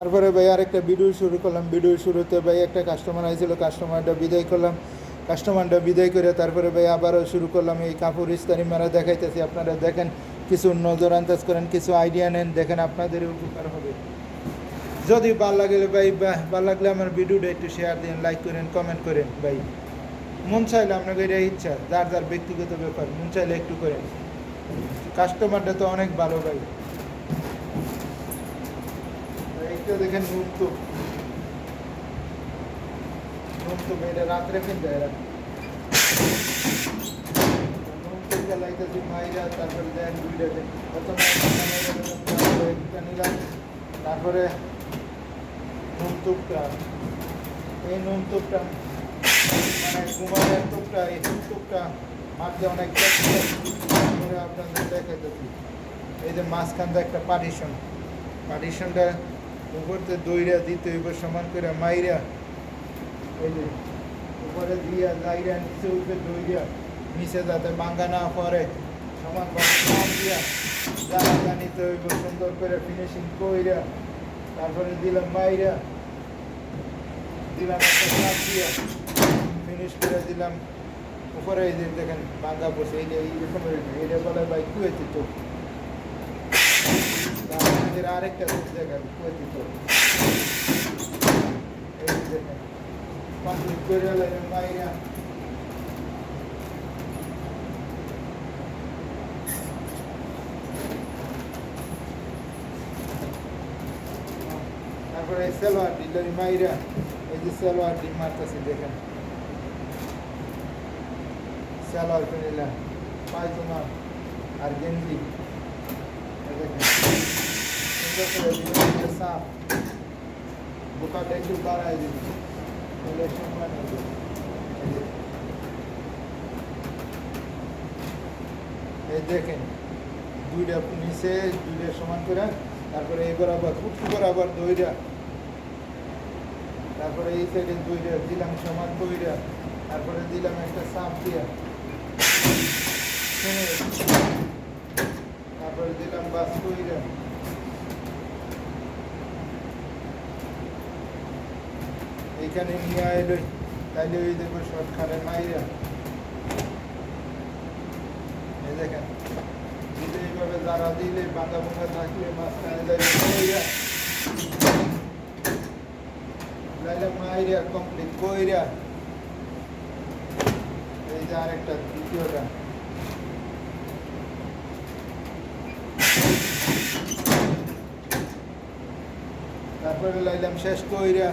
তারপরে ভাই আরেকটা ভিডিও শুরু করলাম। ভিডিও শুরুতে ভাই একটা কাস্টমার আইছিল কাস্টমারটা বিদায় করলাম। কাস্টমারটা বিদায় করে তারপরে ভাই আবারও শুরু করলাম এই কাপড় ইস্তারি মারা দেখাইতেছি। আপনারা দেখেন, কিছু নজর আন্দাজ করেন, কিছু আইডিয়া নেন, দেখেন আপনাদের উপকার হবে। যদি ভালো লাগে ভাই ভালো লাগলে আমার ভিডিওটা একটু শেয়ার দিন লাইক করেন কমেন্ট করেন ভাই। মন চাইলে আপনাকে এটা ইচ্ছা, যার যার ব্যক্তিগত ব্যাপার, মন চাইলে একটু করেন। কাস্টমারটা তো অনেক ভালো ভাই। এইটা দেখেন মুক্ত। মুক্ত এটা রাত্রে তারপরে তারপরে এই মানে অনেক আপনাদের দেখাইতেছি। এই যে মাঝখান একটা পার্টিশন পার্টিশনটা উপরতে দইরা দিতে হইব, সমান করে মাইরা। এই যে, উপরে দিয়া যাইরা নিচে উঠবে দইরা নিচে যাতে বাঙ্গা না পড়ে, সমান দিয়া হইব, সুন্দর করে ফিনিশিং কইরা, তারপরে দিলাম মাইরা। দিলাম দিয়া ফিনিশ করে দিলাম। উপরে এই যে দেখেন বাঙ্গা বসে, এই যে এইরকম এটা বলে ভাই কুয়েতে তো। আমাদের আরেকটা রূপ দেখান, কুয়েতে তো এই যে দেখেন কমপ্লিট করে মাইরা তারপরে সালোয়ার ডিলারি মাইরা, এই যে সালোয়ার ডিম মারতেছি, দেখেন। সালোয়ার কিনিলাম পায়জামা আর গেঞ্জি। দেখেন। করে যে। এই দেখেন, দুইটা নিচে দুইটা সমান করে তারপরে এই বরাবর উঠু বরাবর দইটা তারপরে এই সাইডে দুইটা দিলাম সমান কইরা তারপরে দিলাম একটা সাপ দিয়া, তারপরে দিলাম বাস কইরা এইখানে নিয়ে এলো তাইলে ওই দেখব শর্ট খালে মাইরা। এই দেখেন দিলে এইভাবে যারা দিলে বাঁকা বাঁকা থাকলে, মাঝখানে যাইলে তারপরে লাইলাম শেষ কইরা।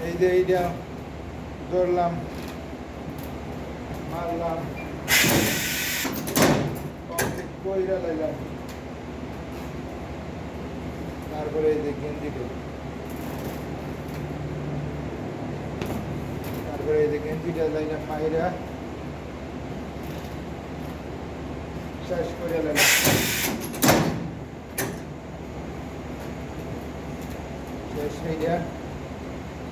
এই যে এইটা ধরলাম মারলাম কমপ্লিট কইরা লাইলাম তারপরে এই যে গেঞ্জিটা তারপরে এই যে গেঞ্জিটা লাইলাম মাইরা শেষ করে লাইলাম শেষ এইটা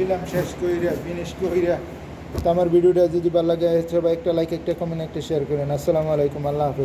দিলাম, শেষ কইরা ফিনিশ কইরা। তো আমার ভিডিওটা যদি ভালো লাগে সবাই একটা লাইক একটা কমেন্ট একটা শেয়ার করেন। আসসালামু আলাইকুম, আল্লাহ হাফেজ।